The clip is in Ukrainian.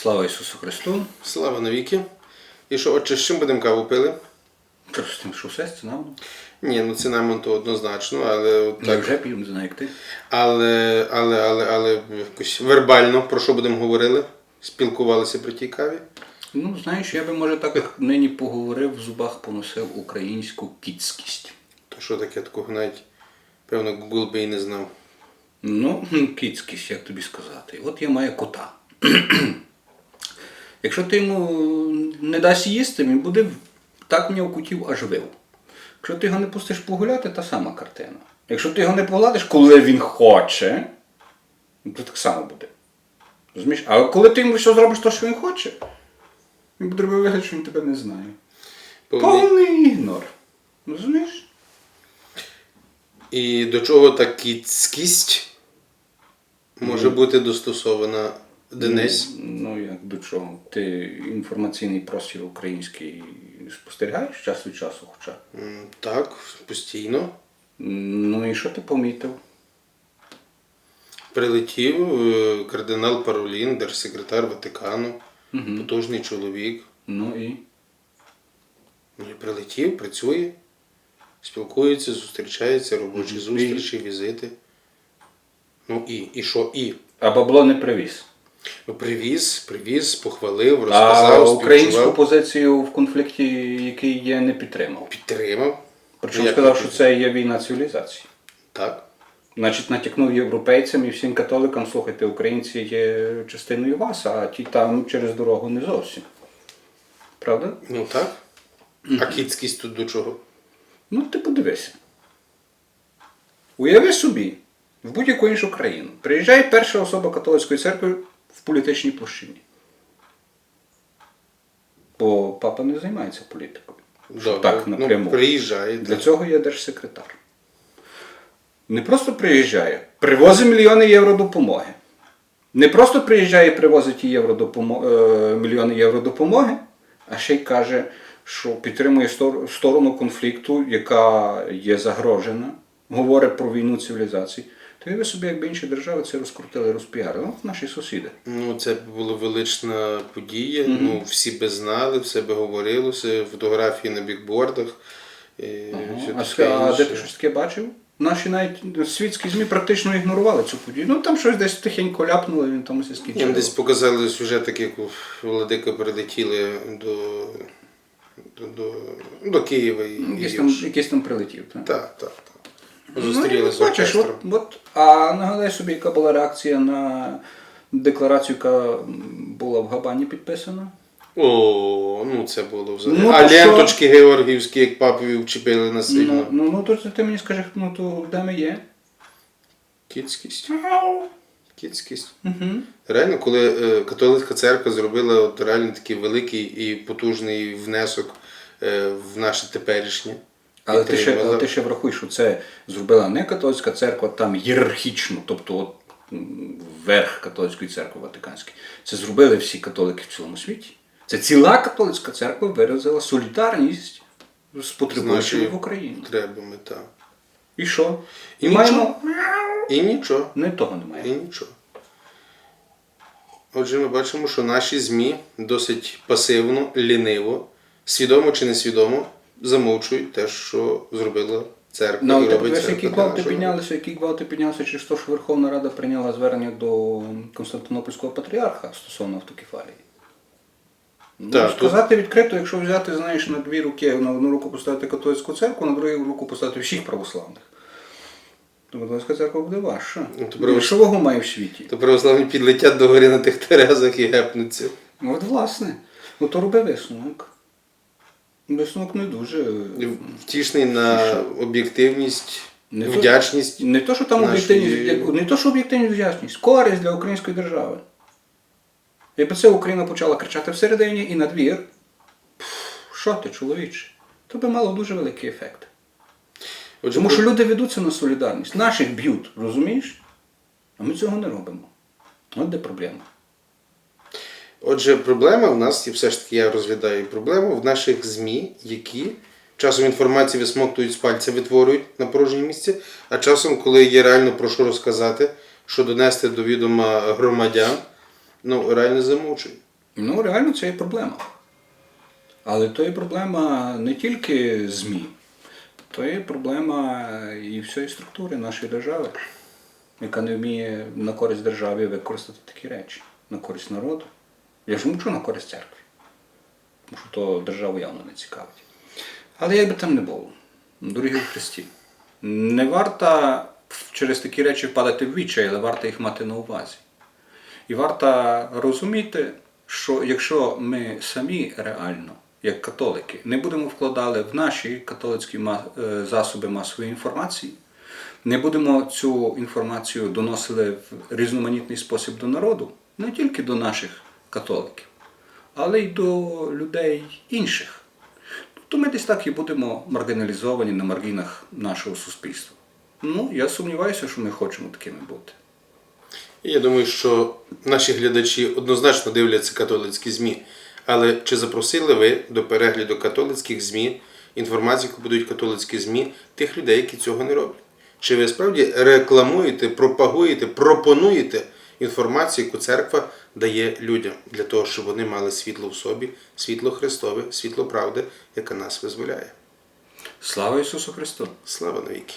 Слава Ісусу Христу! Слава навіки. І що, отче, з чим будемо каву пили? Просто тим, що все цинамон. Ні, ну цинамон то однозначно, але от Я вже п'ю, не знаю, як ти. Але, але, але, але якось вербально про що будемо говорили? Спілкувалися при тій каві. Ну, знаєш, я би, може, так нині поговорив, в зубах поносив українську кіцькість. То що таке такого навіть, певно, Google би і не знав. Ну, кіцькість, як тобі сказати. От я маю кота. Якщо ти йому не дасть їсти, він буде так мені кутів аж вив. Якщо ти його не пустиш погуляти, та сама картина. Якщо ти його не погладиш, коли він хоче, ну, то так само буде. Розумієш? А коли ти йому все зробиш те, що він хоче, він буде робити вигляд, що він тебе не знає. Повний. Повний ігнор. Розумієш? І до чого та кіцькість може бути достосована Денис? Ну, як до чого? Ти інформаційний простір український спостерігаєш час від часу хоча? Так, постійно. Ну і що ти помітив? Прилетів е, кардинал Паролін, держсекретар Ватикану, потужний чоловік. Ну і. Ну, і прилетів, працює, спілкується, зустрічається, робочі Мгм. зустрічі, візити. Ну і, і що і? А бабло не привіз. Ну, привіз, привіз, похвалив, А українську співчував, позицію в конфлікті, який є, не підтримав. підтримав. Причому Як сказав, не що це є війна цивілізації. Так. Значить, натякнув європейцям і всім католикам, слухайте, українці є частиною вас, а ті там через дорогу не зовсім. Правда? Ну так. А кіцькість тут до чого? Ну, ти подивися. Уяви собі, в будь-яку іншу країну приїжджає перша особа католицької церкви в політичній площині. Бо папа не займається політикою. Добре. так напряму. Ну, приїжджає. Для так. цього є держсекретар. Не просто приїжджає, привозить мільйони євро допомоги. Не просто приїжджає і привозить євро допомо... е, мільйони євро допомоги, а ще й каже, що підтримує стор- сторону конфлікту, яка є загрожена, говорить про війну цивілізацій. То ви собі, якби інші держави це розкрутили, розпіарили. От наші сусіди. Ну, це була велична подія. Ну, всі би знали, все би говорилося, фотографії на бікбордах. І все А, таке а де ти щось таке бачив? Наші навіть світські ЗМІ практично ігнорували цю подію. Ну там щось десь тихенько ляпнули, він там усе Їм скінчив. десь показали сюжет, як владика прилетіли до, до, до, до Києва і, і Якийсь там, якийсь там прилетів. Так? Так, так, так. Ну, Зустріли з бачиш, от, от, а нагадай собі, яка була реакція на декларацію, яка була в Габані підписана. О, ну це було взагалі. Ну, а що? ленточки георгіївські, як папові вчепили насильно. Ну, ну, ну то ти мені скажи, ну то де ми є? Кіцькість. Кіцькість. Угу. Реально, коли е, католицька церква зробила от реально такий великий і потужний внесок е, в наше теперішнє. Але ти, ще, але ти ще врахуй, що це зробила не католицька церква, там ієрархічно, тобто от, верх католицької церкви Ватиканської. Це зробили всі католики в цілому світі. Це ціла католицька церква виразила солідарність з потребуючими в Україні. Потребами, так. І що? І, І маємо. І нічого. Не того немає. І нічого. Отже, ми бачимо, що наші ЗМІ досить пасивно, ліниво, свідомо чи несвідомо замовчують те, що зробила церква Ну, і ти робить церква. які гвалти піднялися, які гвалти піднялися через те, що Верховна Рада прийняла звернення до Константинопольського патріарха стосовно автокефалії. Ну, Так, сказати відкрито, якщо взяти, знаєш, на дві руки, на одну руку поставити католицьку церкву, на другу руку поставити всіх православних. То католицька церква буде важча. Ну, Що вагу має в світі? То православні підлетять до гори на тих терезах і гепнуться. Ну, От власне. Ну то роби висновок. Висновок не дуже. Втішний на об'єктивність, Не то- вдячність. Не то, що там об'єктивність, не то, що об'єктивність вдячність, користь для української держави. Якби це Україна почала кричати всередині і на двір, що ти, чоловіче? То би мало дуже великий ефект. Отже, Тому що люди ведуться на солідарність. Наших б'ють, розумієш? А ми цього не робимо. От де проблема. Отже, проблема в нас, і все ж таки я розглядаю проблему в наших ЗМІ, які часом інформацію висмоктують з пальця, витворюють на порожнє місце, а часом, коли є реально про що розказати, що донести до відома громадян, ну реально замовчують. Ну, реально, це є проблема. Але то є проблема не тільки ЗМІ, то є проблема і всієї структури нашої держави, яка не вміє на користь державі використати такі речі, на користь народу. Я ж мовчу на користь церкви, тому що то державу явно не цікавить. Але як би там не було, дорогі в Христі, не варто через такі речі впадати в відчай, але варто їх мати на увазі. І варто розуміти, що якщо ми самі реально, як католики, не будемо вкладали в наші католицькі е, засоби масової інформації, не будемо цю інформацію доносили в різноманітний спосіб до народу, не тільки до наших католиків, але й до людей інших, то ми десь так і будемо маргіналізовані на маргінах нашого суспільства. Ну, я сумніваюся, що ми хочемо такими бути. Я думаю, що наші глядачі однозначно дивляться католицькі ЗМІ. Але чи запросили ви до перегляду католицьких ЗМІ, інформації, яку будуть католицькі ЗМІ, тих людей, які цього не роблять? Чи ви справді рекламуєте, пропагуєте, пропонуєте інформацію, яку церква дає людям для того, щоб вони мали світло в собі, світло Христове, світло правди, яка нас визволяє? Слава Ісусу Христу! Слава навіки!